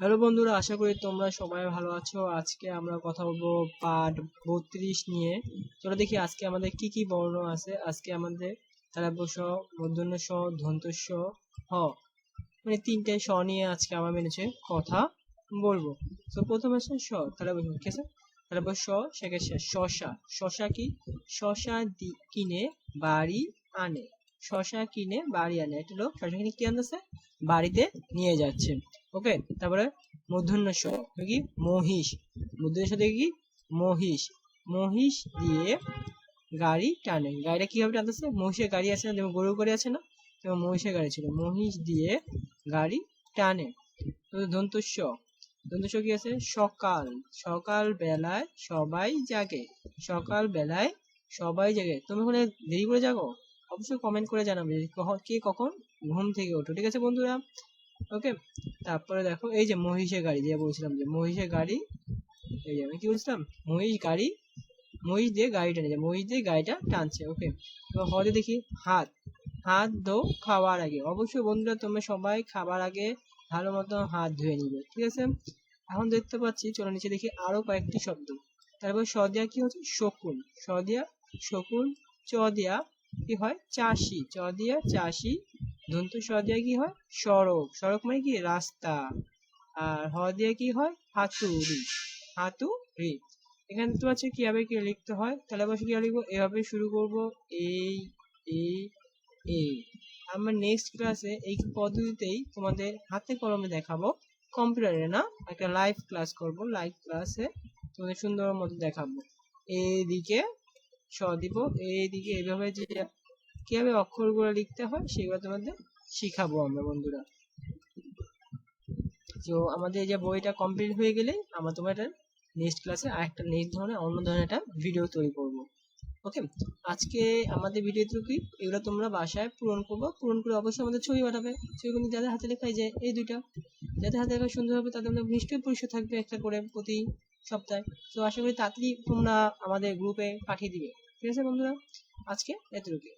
Hello বন্ধুরা, আশা করি তোমরা সবাই ভালো আছো। আজকে আমরা কথা বলব পার্ট বত্রিশ নিয়ে। চলো দেখি আজকে আমাদের কি কি বর্ণ আছে। আজকে আমাদের তারাবস মূর্ধন্য স, ধন্ত স, হ মানে তিনটে স নিয়ে আজকে আমার মেনেছে কথা বলব। তো প্রথম আছে স তাহলে ঠিক আছে? তাহলে স সেকে শেষ শশা। শশা কি? শশা কিনে, বাড়ি আনে। শশা কিনে, বাড়ি আনে। একটা লোক শশা কিনে কি আনতেছে? বাড়িতে নিয়ে যাচ্ছে। ওকে, তারপরে মূর্ধন্য স কি? মহিষ। মূর্ধন্য সাথে কি? মহিষ। মহিষ দিয়ে গাড়ি টানে। গাড়িটা কীভাবে টানতেছে? মহিষের গাড়ি আছে না, যেমন গরুর গাড়ি আছে না, তেমন মহিষের গাড়ি ছিল। মহিষ দিয়ে গাড়ি টানে। তো দন্তস্ব দন্তস্ব কি আছে? সকাল। সকাল বেলায় সবাই জাগে। সকাল বেলায় সবাই জাগে। তুমি ওখানে দেরি করে জাগো? অবশ্যই কমেন্ট করে জানাবে কে কখন ঘুম থেকে ওঠো। ঠিক আছে বন্ধুরা? ওকে তারপরে দেখো, এই যে মহিষের গাড়ি, যে বলছিলাম যে মহিষের গাড়ি, এই যে আমি কি বলছিলাম? মহিষ গাড়ি, মহিষ দিয়ে গাড়ি টানে যে মহিষ দিয়ে গাড়িটা টানছে ওকে এবার হদে দেখি, হাত হাত ধো খাওয়ার আগে। অবশ্যই বন্ধুরা, তোমরা সবাই খাবার আগে ভালো মতো হাত ধুয়ে নিবে, ঠিক আছে? এখন দেখতে পাচ্ছি, চলো নিচে দেখি আরও কয়েকটি শব্দ। তারপর সদিয়া কি হচ্ছে? শকুন। সদিয়া, শকুন চ দিয়া কি হয়? চাষি। চদিয়া, চাষি দন্তু স দিয়া কি হয়? সড়ক। সড়ক মানে কি? রাস্তা। আর হ দিয়ে কি হয়? হাতুড়ি। হাতুড়ি। এখানে তো আছে কীভাবে কি লিখতে হয়? তাহলে বসে কীভাবে লিখব? এভাবে শুরু করব। এই এই এই আমরা নেক্সট ক্লাসে এই পদ্ধতিতেই তোমাদের হাতে কলমে দেখাবো কম্পিউটারে না? একটা লাইভ ক্লাস করব। লাইভ ক্লাসে তোমাদের সুন্দর মতো দেখাবো। এইদিকে স দিব। এইদিকে এইভাবে যে কীভাবে অক্ষরগুলো লিখতে হয় সেগুলো তোমাদের শিখাবো আমরা বন্ধুরা। তো আমাদের যে বইটা কমপ্লিট হয়ে গেলে আমরা তোমার এটা নেক্সট ক্লাসে আরেকটা নেক্সট ধরনের, অন্য ধরনের একটা ভিডিও তৈরি করব। ওকে আজকে আমাদের ভিডিও কি? এগুলো তোমরা বাসায় পূরণ করব। পূরণ করে অবশ্যই আমাদের ছবি পাঠাবে। ছবি কিন্তু যাদের হাতে লেখাই যায় এই দুইটা। যাদের হাতে লেখা সুন্দর হবে তাদের মধ্যে নিশ্চয়ই পরিচয় থাকবে একটা করে প্রতি সপ্তাহে। তো আশা করি তাড়াতাড়ি তোমরা আমাদের গ্রুপে পাঠিয়ে দিবে। ঠিক আছে বন্ধুরা? আজকে এতটুকু